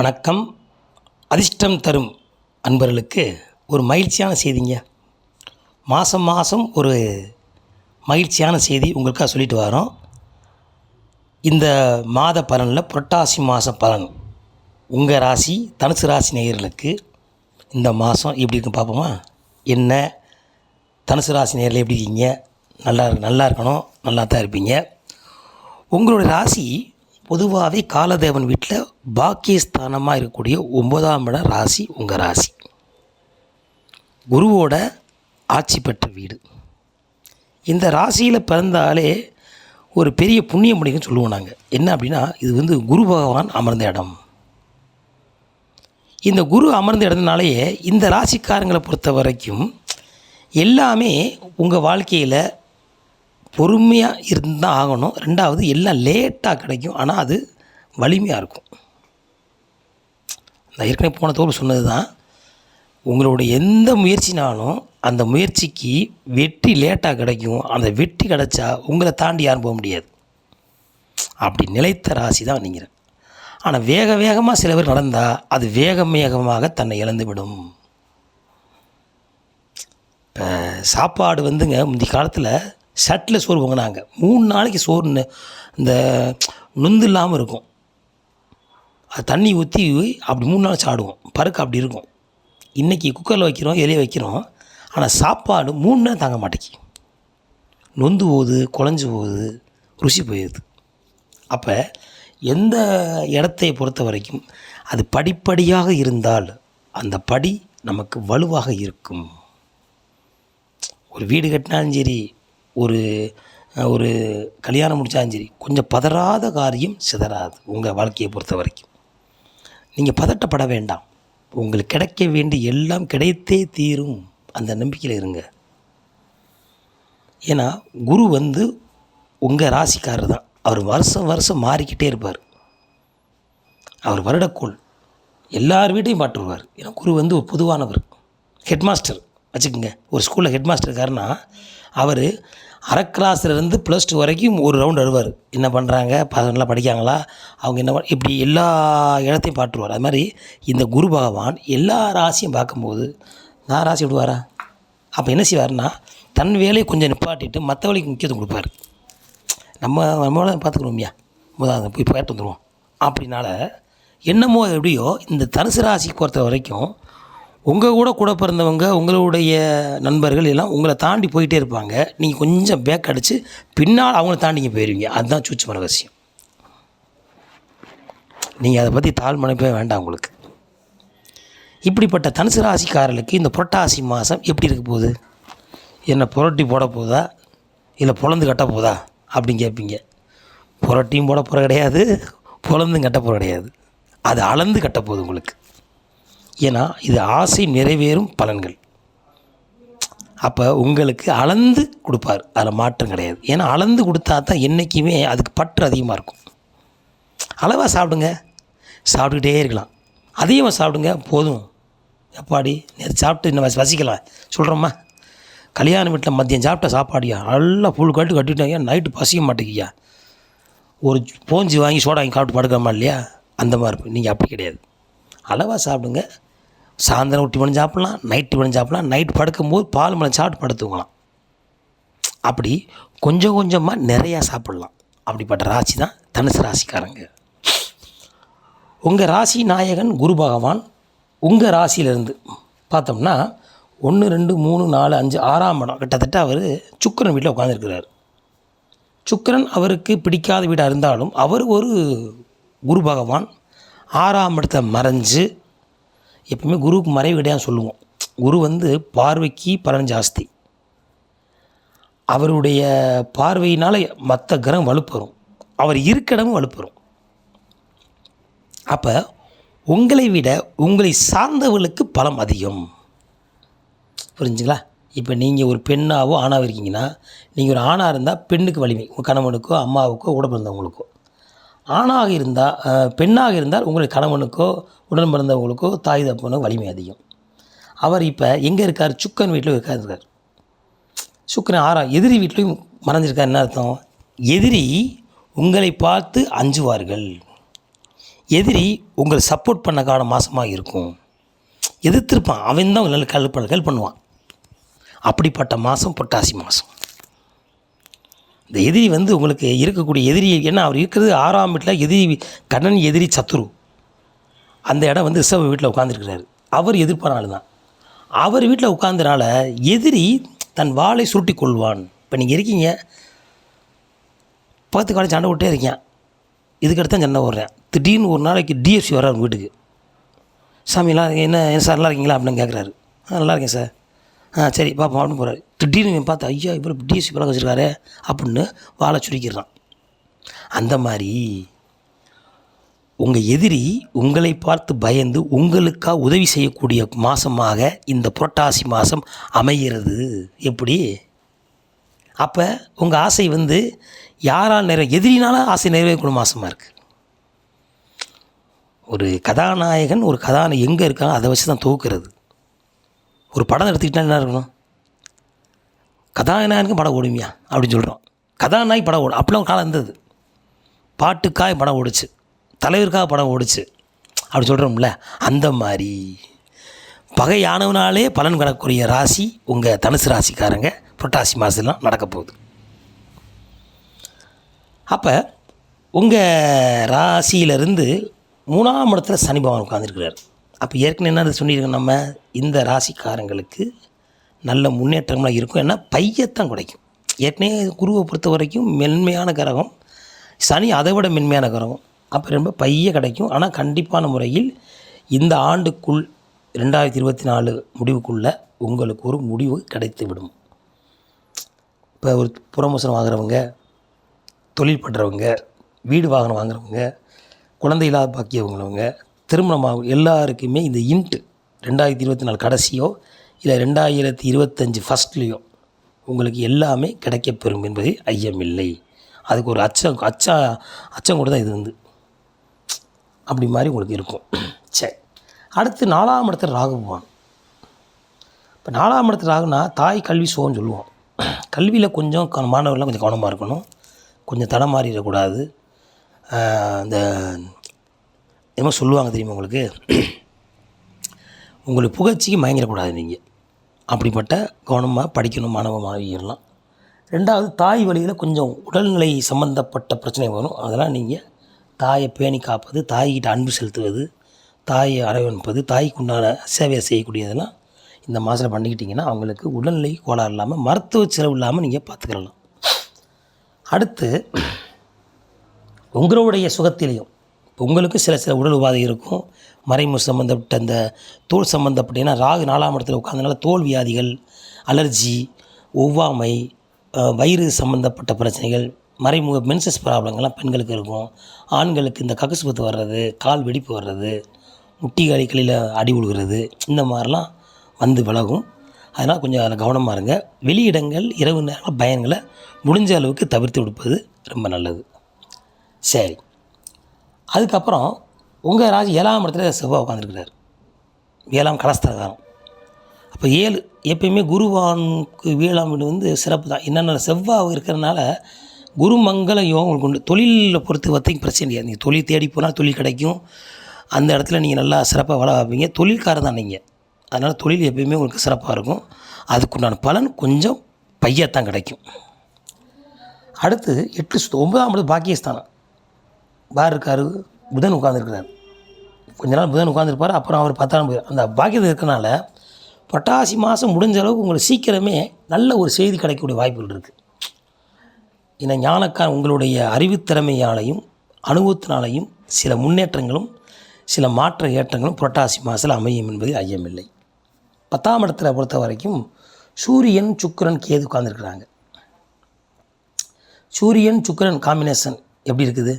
வணக்கம். அதிர்ஷ்டம் தரும் அன்பர்களுக்கு ஒரு மகிழ்ச்சியான செய்திங்க. மாதம் மாதம் ஒரு மகிழ்ச்சியான செய்தி உங்களுக்காக சொல்லிட்டு வரோம். இந்த மாத பலனில் புரட்டாசி மாத பலன். உங்கள் ராசி தனுசு ராசி நேயர்களுக்கு இந்த மாதம் எப்படி இருக்குன்னு பார்ப்போமா? என்ன? தனுசு ராசி நேரில் எப்படி இருக்கீங்க? நல்லா நல்லா இருக்கணும் நல்லா தான் இருப்பீங்க. உங்களுடைய ராசி பொதுவாகவே காலதேவன் வீட்டில் பாக்கியஸ்தானமாக இருக்கக்கூடிய ஒன்பதாம் இட ராசி உங்கள் ராசி. குருவோட ஆட்சி பெற்ற வீடு. இந்த ராசியில் பிறந்தாலே ஒரு பெரிய புண்ணியம் முடிக்குன்னு சொல்லுவோம் நாங்கள் என்ன அப்படின்னா இது வந்து குரு பகவான் அமர்ந்த இடம். இந்த குரு அமர்ந்த இடத்துனாலேயே இந்த ராசிக்காரங்களை பொறுத்த வரைக்கும் எல்லாமே உங்கள் வாழ்க்கையில் பொறுமையாக இருந்தால் ஆகணும். ரெண்டாவது எல்லாம் லேட்டாக கிடைக்கும். ஆனால் அது வலிமையாக இருக்கும். நான் ஏற்கனவே போன தோல் சொன்னது தான் உங்களுடைய எந்த முயற்சினாலும் அந்த முயற்சிக்கு வெற்றி லேட்டாக கிடைக்கும். அந்த வெற்றி கிடைச்சா உங்களை தாண்டி யாரும் போக முடியாது. அப்படி நிலைத்த ராசி தான் நீங்கள் ஆனால் வேக வேகமாக சில பேர் நடந்தால் அது வேகம் வேகமாக தன்னை இழந்துவிடும். இப்போ சாப்பாடு வந்துங்க முந்தி காலத்தில் சட்டில் சோறு வாங்கினாங்க. மூணு நாளைக்கு சோறு இந்த நொந்து இல்லாமல் இருக்கும். அது தண்ணி ஊற்றி அப்படி மூணு நாள் சாடுவோம் பருக்க அப்படி இருக்கும். இன்றைக்கி குக்கரில் வைக்கிறோம் எலிய வைக்கிறோம். ஆனால் சாப்பாடு மூணு நேரம் தாங்க மாட்டேங்கி நொந்து போகுது குழஞ்சி போகுது ருசி போயிடுது. அப்போ எந்த இடத்தை பொறுத்த வரைக்கும் அது படிப்படியாக இருந்தால் அந்த படி நமக்கு வலுவாக இருக்கும். ஒரு வீடு கட்டினாலும் சரி ஒரு ஒரு கல்யாணம் முடித்தாலும் சரி கொஞ்சம் பதறாத காரியம் சிதறாது உங்கள் வாழ்க்கையை பொறுத்த வரைக்கும். நீங்கள் பதட்டப்பட வேண்டாம். உங்களுக்கு கிடைக்க வேண்டிய எல்லாம் கிடைத்தே தீரும். அந்த நம்பிக்கையில் இருங்க. ஏன்னா குரு வந்து உங்கள் ராசிக்காரர் தான். அவர் வருஷம் வருஷம் மாறிக்கிட்டே இருப்பார். அவர் வருடக்கோள் எல்லார் வீட்டையும் பாட்டு வருவார் ஏன்னா குரு வந்து ஒரு பொதுவானவர். ஹெட்மாஸ்டர். வச்சுக்கோங்க. ஒரு ஸ்கூலில் ஹெட்மாஸ்டர் இருக்காருன்னா அவர் அரைக்கிளாஸ்லேருந்து ப்ளஸ் டூ வரைக்கும் ஒரு ரவுண்ட் வருவார் என்ன பண்ணுறாங்க நல்லா படிக்காங்களா அவங்க என்ன இப்படி எல்லா இடத்தையும் பாட்டுருவார் அது மாதிரி இந்த குரு பகவான் எல்லா ராசியும் பார்க்கும்போது நான் ராசி விடுவாரா? அப்போ என்ன செய்வார்னா தன் வேலையை கொஞ்சம் நிப்பாட்டிட்டு மற்ற வேலைக்கு முக்கியத்துவம் கொடுப்பாரு. நம்ம நம்மள பார்த்துக்கணும்யா முதல்ல போய் போயிட்டு வந்துடுவோம் அப்படினால என்னமோ எப்படியோ இந்த தனுசு ராசி பொறுத்த வரைக்கும் உங்கள் கூட கூட பிறந்தவங்க உங்களுடைய நண்பர்கள் எல்லாம் உங்களை தாண்டி போயிட்டே இருப்பாங்க. நீங்கள் கொஞ்சம் பேக் அடித்து பின்னால் அவங்கள தாண்டிங்க போயிடுவீங்க அதுதான் சூட்சம ரகசியம். நீங்கள் அதை பற்றி தாழ் மனைப்பே வேண்டாம் உங்களுக்கு. இப்படிப்பட்ட தனுசு ராசிக்காரர்களுக்கு இந்த புரட்டாசி மாதம் எப்படி இருக்க போகுது? என்ன புரட்டி போட போதா? இல்லை புலந்து கட்ட போதா? அப்படின்னு கேட்பீங்க. புரட்டியும் போட போகிற கிடையாது புலந்தும் கட்ட போகிற கிடையாது. அது அளந்து கட்ட போகுது உங்களுக்கு. ஏன்னா இது ஆசை நிறைவேறும் பலன்கள். அப்போ உங்களுக்கு அளந்து கொடுப்பார். அதில் மாற்றம் கிடையாது. ஏன்னா அளந்து கொடுத்தா தான் என்றைக்குமே அதுக்கு பற்று அதிகமாக இருக்கும். அளவாக சாப்பிடுங்க. சாப்பிட்டுக்கிட்டே இருக்கலாம். அதிகமாக சாப்பிடுங்க போதும். எப்பாடி? நேற்று சாப்பிட்டு இன்னும் வசிக்கலாம் சொல்கிறோம்மா கல்யாண வீட்டில் மதியம் சாப்பிட்ட சாப்பாடியா? நல்லா ஃபுல் கட்டு கட்டிட்டாங்க நைட்டு பசிக்க மாட்டேங்கியா ஒரு போஞ்சி வாங்கி சோடா வாங்கி சாப்பிட்டு படுக்காமா இல்லையா? அந்த மாதிரி இருக்கும். நீங்கள் அப்படி கிடையாது. அளவாக சாப்பிடுங்க. சாயந்தரம் ஒட்டி பண்ணி சாப்பிட்லாம். நைட்டு பண்ணி சாப்பிட்லாம். நைட் படுக்கும்போது பால் மணி சாப்பிட்டு படுத்துக்கலாம். அப்படி கொஞ்சம் கொஞ்சமாக நிறையா சாப்பிட்லாம். அப்படிப்பட்ட ராசி தான் தனுசு ராசிக்காரங்க. உங்கள் ராசி நாயகன் குரு பகவான் உங்கள் ராசியிலேருந்து பார்த்தோம்னா ஒன்று ரெண்டு மூணு நாலு அஞ்சு ஆறாம் இடம். கிட்டத்தட்ட அவர் சுக்கரன் வீட்டில் உட்காந்துருக்கிறார் சுக்கரன் அவருக்கு பிடிக்காத வீடாக இருந்தாலும் அவர் ஒரு குரு பகவான் ஆறாம் இடத்தை மறைஞ்சு எப்பவுமே குருவுக்கு மறைவு கிடையாது சொல்லுவோம். குரு வந்து பார்வைக்கு பலன் ஜாஸ்தி. அவருடைய பார்வையினால் மற்ற கிரகம் வலுப்பெறும். அவர் இருக்கிடமும் வலுப்பெறும். அப்போ உங்களை விட உங்களை சார்ந்தவர்களுக்கு பலம் அதிகம். புரிஞ்சுங்களா? இப்போ நீங்கள் ஒரு பெண்ணாவோ ஆணாவோ இருக்கீங்கன்னா நீங்கள் ஒரு ஆணாக இருந்தால் பெண்ணுக்கு வலிமை. உங்கள் கணவனுக்கோ அம்மாவுக்கோ கூட பிறந்தவங்களுக்கோ ஆணாக இருந்தால் பெண்ணாக இருந்தால் உங்களுடைய கணவனுக்கோ உடன் பிறந்தவங்களுக்கோ தாய் தப்பனுக்கோ வலிமை அதிகம். அவர் இப்போ எங்கே இருக்கார்? சுக்கன் வீட்டில் இருக்கார் சுக்கரன் ஆறாம் எதிரி வீட்லையும் மறைஞ்சிருக்கார் என்ன அர்த்தம்? எதிரி உங்களை பார்த்து அஞ்சுவார்கள். எதிரி உங்களை சப்போர்ட் பண்ணக்கான மாதமாக இருக்கும். எதிர்த்திருப்பான். அவன் தான் நல்ல கல் ஹெல்ப் பண்ணுவான். அப்படிப்பட்ட மாதம் புட்டாசி மாதம் இந்த எதிரி வந்து உங்களுக்கு இருக்கக்கூடிய எதிரி ஏன்னா அவர் இருக்கிறது ஆறாம் வீட்டில் எதிரி கண்ணன் எதிரி சத்துரு அந்த இடம் வந்து ரிஷப வீட்டில் உட்காந்துருக்கிறாரு அவர் எதிர்ப்பான ஆள் தான் அவர் வீட்டில் உட்கார்ந்தனால எதிரி தன் வாளை சுருட்டி கொள்வான். இப்போ நீங்கள் இருக்கீங்க. பத்து காலேஜ் சண்டை விட்டே இருக்கேன். இதுக்கடுத்து தான் சண்டை விட்றேன் திடீர்னு ஒரு நாளைக்கு டிஎஃப்சி வர்றார் வீட்டுக்கு. சாமிலாம் என்ன என்ன சார் நல்லா இருக்கீங்களா? அப்படின்னு கேட்குறாரு ஆ நல்லா இருக்கேன் சார். ஆ சரி பார்ப்போம் அப்படின்னு போகிறாரு திடீர்னு பார்த்து ஐயா இவர் டிஎஸ்சி பழக்கம் வச்சுருக்காரு அப்படின்னு வாழை சுருக்கிடுறான். அந்த மாதிரி உங்கள் எதிரி உங்களை பார்த்து பயந்து உங்களுக்காக உதவி செய்யக்கூடிய மாதமாக இந்த புரட்டாசி மாதம் அமைகிறது. எப்படி? அப்போ உங்கள் ஆசை வந்து யாரால் நிறைய எதிரினால ஆசை நிறைவேறக்கூடிய மாதமாக இருக்குது ஒரு கதாநாயகன் ஒரு கதாநாயகன் எங்கே இருக்காங்க அதை வச்சு தான் தூக்குறது. ஒரு படம் எடுத்துக்கிட்டால் என்ன இருக்கணும்? கதாநாயகனுக்கு படம் ஓடுமியா? அப்படின்னு சொல்கிறோம் கதாநாயகி படம் ஓடும் அப்படிலாம் ஒரு காலம் இருந்தது. பாட்டுக்காக படம் ஓடுச்சு. தலைவருக்காக படம் ஓடுச்சு. அப்படி சொல்கிறோம்ல அந்த மாதிரி. பகையானவனாலே பலன் கிடக்கூடிய ராசி உங்கள் தனுசு ராசிக்காரங்க. புரட்டாசி மாதத்துலாம் நடக்க போகுது. அப்போ உங்கள் ராசியிலிருந்து மூணாம் இடத்துல சனி பகவான் உட்காந்துருக்கிறார் அப்போ ஏற்கனவே என்ன சொல்லியிருக்கோம் நம்ம? இந்த ராசிக்காரங்களுக்கு நல்ல முன்னேற்றம்லாம் இருக்கும். ஏன்னா பையத்தான் கிடைக்கும் ஏற்கனவே குருவை பொறுத்த வரைக்கும் மென்மையான கிரகம் சனி அதை விட மென்மையான கிரகம். அப்போ ரொம்ப பைய கிடைக்கும். ஆனால் கண்டிப்பான முறையில் இந்த ஆண்டுக்குள் ரெண்டாயிரத்தி இருபத்தி நாலு முடிவுக்குள்ளே உங்களுக்கு ஒரு முடிவு கிடைத்து விடும் இப்போ ஒரு புறமோசனம் வாங்குறவங்க தொழில் பண்ணுறவங்க வீடு வாகனம் வாங்குறவங்க குழந்தை இல்லாத பாக்கியவங்களவங்க திருமணமாக எல்லாருக்குமே இந்த இன்ட்டு ரெண்டாயிரத்தி இருபத்தி நாலு கடைசியோ இல்லை ரெண்டாயிரத்தி இருபத்தஞ்சி ஃபஸ்ட்லேயோ உங்களுக்கு எல்லாமே கிடைக்கப்பெறும் என்பது ஐயமில்லை. அதுக்கு ஒரு அச்சம் அச்சா அச்சம் கூட தான் இது வந்து. அப்படி மாதிரி உங்களுக்கு இருக்கும். சரி அடுத்து நாலாம் இடத்துல ராகுபான் இப்போ நாலாம் இடத்துல ராகுனா தாய் கல்வி சோன்னு சொல்லுவோம். கல்வியில் கொஞ்சம் க- மாணவர்கள்லாம் கொஞ்சம் கவனமாக இருக்கணும். கொஞ்சம் தடம் மாறிடக்கூடாது. இந்த என்னமோ சொல்லுவாங்க தெரியுமா உங்களுக்கு? உங்களுக்கு புகழ்ச்சிக்கு மயங்கிடக்கூடாது நீங்கள் அப்படிப்பட்ட கவனமாக படிக்கணும் மாணவ மாணவியர்லாம். ரெண்டாவது தாய் வழியில் கொஞ்சம் உடல்நிலை சம்மந்தப்பட்ட பிரச்சனை வரும். அதெல்லாம் நீங்கள் தாயை பேணி காப்பது தாய்கிட்ட அன்பு செலுத்துவது தாயை அரவணைப்பது தாய்க்கு உண்டான சேவையை செய்யக்கூடியதெல்லாம் இந்த மாதத்தில் பண்ணிக்கிட்டிங்கன்னா அவங்களுக்கு உடல்நிலை கோளாறு இல்லாமல் மருத்துவ செலவு இல்லாமல் நீங்கள் பார்த்துக்கலாம் அடுத்து உங்களுடைய சுகத்திலையும் உங்களுக்கு சில சில உடல் உபாதை இருக்கும். மறைமு சம்மந்தப்பட்ட இந்த தோல் சம்மந்தப்பட்ட ஏன்னா ராகு நாலாம் இடத்துல உட்காந்தனால தோல் வியாதிகள் அலர்ஜி ஒவ்வாமை வயிறு சம்மந்தப்பட்ட பிரச்சனைகள் மறைமுக மென்சஸ் ப்ராப்ளங்கள்லாம் பெண்களுக்கு இருக்கும். ஆண்களுக்கு இந்த கக்குசுபத்து வர்றது கால் வெடிப்பு வர்றது முட்டி அடிக்கலில் அடி விழுகிறது இந்த மாதிரிலாம் வந்து விலகும் அதனால் கொஞ்சம் அதில் கவனமாக இருங்க. வெளியிடங்கள் இரவு நேரம் பயன்களை முடிஞ்ச அளவுக்கு தவிர்த்து விடுப்பது ரொம்ப நல்லது. சரி. அதுக்கப்புறம் உங்கள் ராசி ஏழாம் இடத்துல செவ்வாய் உட்காந்துருக்கிறார் ஏழாம் கலஸ்தரகாரம் அப்போ ஏழு எப்பயுமே குருவானுக்கு ஏழாம் வீடு வந்து சிறப்பு தான் என்னென்ன செவ்வாய் இருக்கிறனால குரு மங்கள யோகம் உங்களுக்கு உண்டு தொழிலில் பொறுத்த வரைக்கும் பிரச்சனை இல்லையா நீங்கள் தொழில் தேடி போனால் தொழில் கிடைக்கும். அந்த இடத்துல நீங்கள் நல்லா சிறப்பாக வள வைப்பீங்க தொழில்காரர் தான் நீங்கள் அதனால் தொழில் எப்பயுமே உங்களுக்கு சிறப்பாக இருக்கும். அதுக்குண்டான பலன் கொஞ்சம் பையத்தான் கிடைக்கும். அடுத்து எட்டு சுத்த ஒன்பதாம் இடத்து பாக்கியஸ்தானம். பார் இருக்கார் புதன் உட்காந்துருக்கிறார் கொஞ்ச நாள் புதன் உட்காந்துருப்பார் அப்புறம் அவர் பத்தாம் போய் அந்த பாக்கியத்தில் இருக்கனால புரட்டாசி மாதம் முடிஞ்ச அளவுக்கு உங்களுக்கு சீக்கிரமே நல்ல ஒரு செய்தி கிடைக்கக்கூடிய வாய்ப்புகள் இருக்குது ஏன்னா ஞானக்கா உங்களுடைய அறிவுத்திறமையாலையும் அனுபவத்தினாலையும் சில முன்னேற்றங்களும் சில மாற்ற ஏற்றங்களும் புரட்டாசி மாதத்தில் அமையும் என்பது ஐயமில்லை. பத்தாம் இடத்துல பொறுத்த வரைக்கும் சூரியன் சுக்கிரன் கேது உட்காந்துருக்குறாங்க சூரியன் சுக்கிரன் காம்பினேஷன் எப்படி இருக்குது?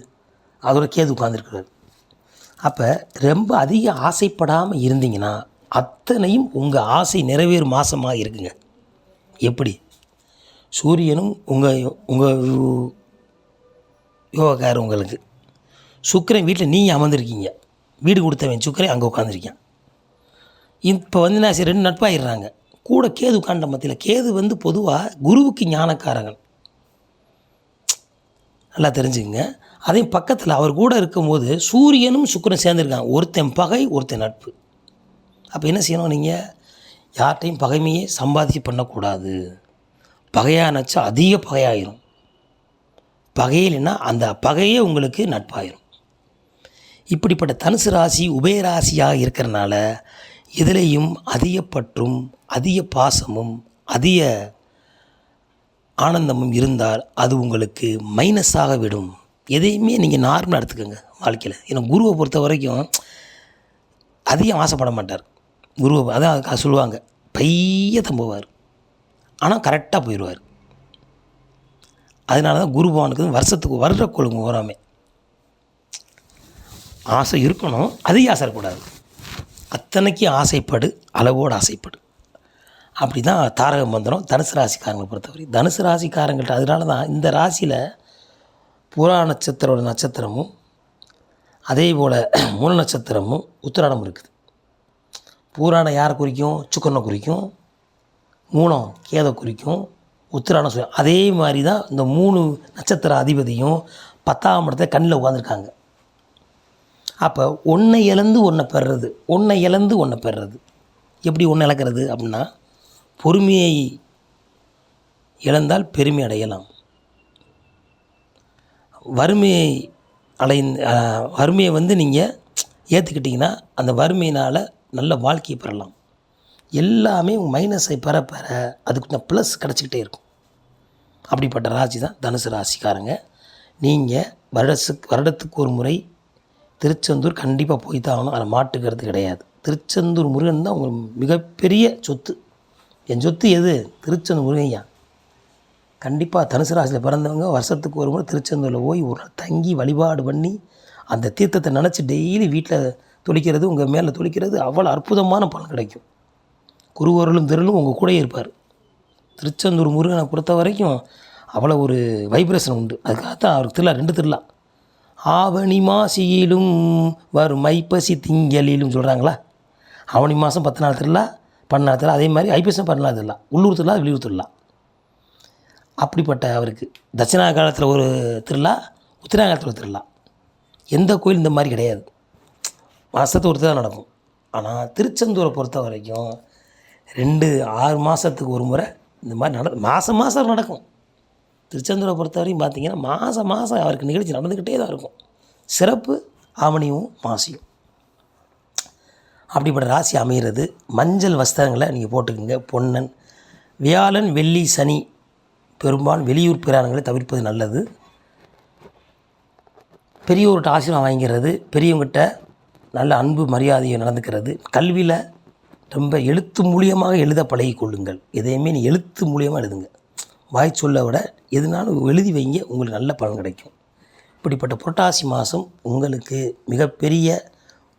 அதோட கேது உட்காந்துருக்குறாரு அப்போ ரொம்ப அதிக ஆசைப்படாமல் இருந்தீங்கன்னா அத்தனையும் உங்கள் ஆசை நிறைவேறும் மாதமாக இருக்குங்க. எப்படி? சூரியனும் உங்கள் உங்கள் யோகாக்கார் உங்களுக்கு. சுக்கரன் வீட்டில் நீங்கள் அமர்ந்திருக்கீங்க. வீடு கொடுத்தவன் சுக்கரன் அங்கே உட்காந்துருக்கேன் இப்போ வந்து நான் சரி ரெண்டு நட்பாயிடுறாங்க. கூட கேது உட்காண்ட மத்தியில் கேது வந்து பொதுவாக குருவுக்கு ஞானக்காரகன் நல்லா தெரிஞ்சுக்கங்க. அதே பக்கத்தில் அவர் கூட இருக்கும்போது சூரியனும் சுக்கரன் சேர்ந்துருக்காங்க. ஒருத்தன் பகை ஒருத்தன் நட்பு. அப்போ என்ன செய்யணும் நீங்கள் யார்கிட்டையும் பகைமையே சம்பாதிச்சு பண்ணக்கூடாது. பகையாக நினச்சா அதிக பகையாயிரும். பகையில்னா அந்த பகையே உங்களுக்கு நட்பாயிரும். இப்படிப்பட்ட தனுசு ராசி உபயராசியாக இருக்கிறனால எதிலையும் அதிக பற்றும் அதிக பாசமும் அதிக ஆனந்தமும் இருந்தால் அது உங்களுக்கு மைனஸாக விடும். எதையுமே நீங்கள் நார்மலாக எடுத்துக்கோங்க வாழ்க்கையில். ஏன்னா குருவை பொறுத்த வரைக்கும் அதிகம் ஆசைப்பட மாட்டார். குருவை அதான் சொல்லுவாங்க. பைய தம்புவார். ஆனால் கரெக்டாக போயிடுவார் அதனால தான் குரு பகவானுக்கு வந்து வருஷத்துக்கு வருட கொழுங்கு ஓராமே. ஆசை இருக்கணும். அதிக ஆசை இருக்கக்கூடாது. அத்தனைக்கு ஆசைப்படு அளவோடு ஆசைப்படு. அப்படி தான் தாரக மந்திரம் தனுசு ராசிக்காரங்களை பொறுத்தவரை. தனுசு ராசிக்காரங்கள்ட்ட அதனால தான் இந்த ராசியில் புறா நட்சத்திரோட நட்சத்திரமும் அதே போல் மூல நட்சத்திரமும் உத்திராடம் இருக்குது. பூராடம் யாரை குறிக்கும்? சுக்கரனை குறிக்கும். மூலம் கேதை குறிக்கும். உத்திராடம் சொல்லி அதே மாதிரி தான் இந்த மூணு நட்சத்திர அதிபதியும் பத்தாம் இடத்துல கண்ணில் உட்காந்துருக்காங்க அப்போ ஒன்றை இழந்து ஒன்றை பெறுறது ஒன்றை இழந்து ஒன்றை பெறுறது. எப்படி ஒன்று இழக்கிறது அப்படின்னா பொறுமையை இழந்தால் பெருமை அடையலாம். வறுமையை அடை வறுமையை வந்து நீங்கள் ஏற்றுக்கிட்டிங்கன்னா அந்த வறுமையினால் நல்ல வாழ்க்கையை பெறலாம். எல்லாமே உங்கள் மைனஸை பெற பெற அதுக்கு கொஞ்சம் ப்ளஸ் கிடச்சிக்கிட்டே இருக்கும். அப்படிப்பட்ட ராசி தான் தனுசு ராசிக்காரங்க. நீங்கள் வருடத்துக்கு வருடத்துக்கு ஒரு முறை திருச்செந்தூர் கண்டிப்பாக போய் தான் ஆகணும். அதை மாட்டுக்கிறது கிடையாது. திருச்செந்தூர் முருகன் தான் உங்கள் மிகப்பெரிய சொத்து. என் சொத்து எது? திருச்செந்தூர் முருகையா கண்டிப்பாக தனுசு ராசியில் பிறந்தவங்க வருஷத்துக்கு ஒரு முறை திருச்செந்தூரில் போய் ஒரு நாள் தங்கி வழிபாடு பண்ணி அந்த தீர்த்தத்தை நினச்சி டெய்லி வீட்டில் தொளிக்கிறது உங்கள் மேலே தொளிக்கிறது அவ்வளோ அற்புதமான பலன் கிடைக்கும். குருவர்களும் திருளும் உங்கள் கூடயே இருப்பார். திருச்செந்தூர் முருகனை பொறுத்த வரைக்கும் அவ்வளோ ஒரு வைப்ரேஷன் உண்டு. அதுக்காக தான் அவருக்கு திருவிழா ரெண்டு திருவிழா. ஆவணி மாசியிலும் வரும் ஐப்பசி திங்களிலும் சொல்கிறாங்களா ஆவணி மாதம் பத்து நாள் திருவிழா பன்னெண்டு நாள் திருவிழா அதே மாதிரி ஐப்பசி பன்னெண்டு நாள் திருவிழா உள்ளூர் திருவிழா வெளியூர் திருவிழா. அப்படிப்பட்ட அவருக்கு. தட்சிணா காலத்தில் ஒரு திருவிழா உத்திராகாலத்தில் ஒரு திருவிழா. எந்த கோயில் இந்த மாதிரி கிடையாது. மாதத்துக்கு ஒருத்தர் தான் நடக்கும். ஆனால் திருச்செந்தூரை பொறுத்த வரைக்கும் ரெண்டு ஆறு மாதத்துக்கு ஒரு முறை இந்த மாதிரி நட மாதம் மாதம் நடக்கும். திருச்செந்தூரை பொறுத்த வரைக்கும் மாதம் மாதம் அவருக்கு நிகழ்ச்சி நடந்துக்கிட்டே தான் இருக்கும். சிறப்பு ஆவணியும் மாசியும். அப்படிப்பட்ட ராசி அமைகிறது மஞ்சள் வஸ்திரங்களை நீங்கள் போட்டுக்கோங்க. பொன்னன் வியாழன் வெள்ளி சனி பெரும்பாலும் வெளியூர் பிரயாணங்களை தவிர்ப்பது நல்லது. பெரியவர்கிட்ட ஆசீர்வாதம் வாங்கிக்கிறது பெரியவங்ககிட்ட நல்ல அன்பு மரியாதையை நடந்துக்கிறது. கல்வியில் ரொம்ப எழுத்து மூலியமாக எழுத பழகி கொள்ளுங்கள். எதையுமே நீ எழுத்து மூலியமாக எழுதுங்க. வாய் சொல்ல விட எதுனாலும் எழுதி வைங்க உங்களுக்கு நல்ல பலன் கிடைக்கும். இப்படிப்பட்ட புரட்டாசி மாதம் உங்களுக்கு மிகப்பெரிய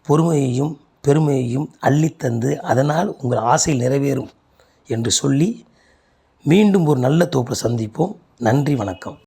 பொறுமையையும் பெருமையையும் அள்ளித்தந்து அதனால் உங்கள் ஆசை நிறைவேறும் என்று சொல்லி மீண்டும் ஒரு நல்ல தோப்பில் சந்திப்போம். நன்றி வணக்கம்.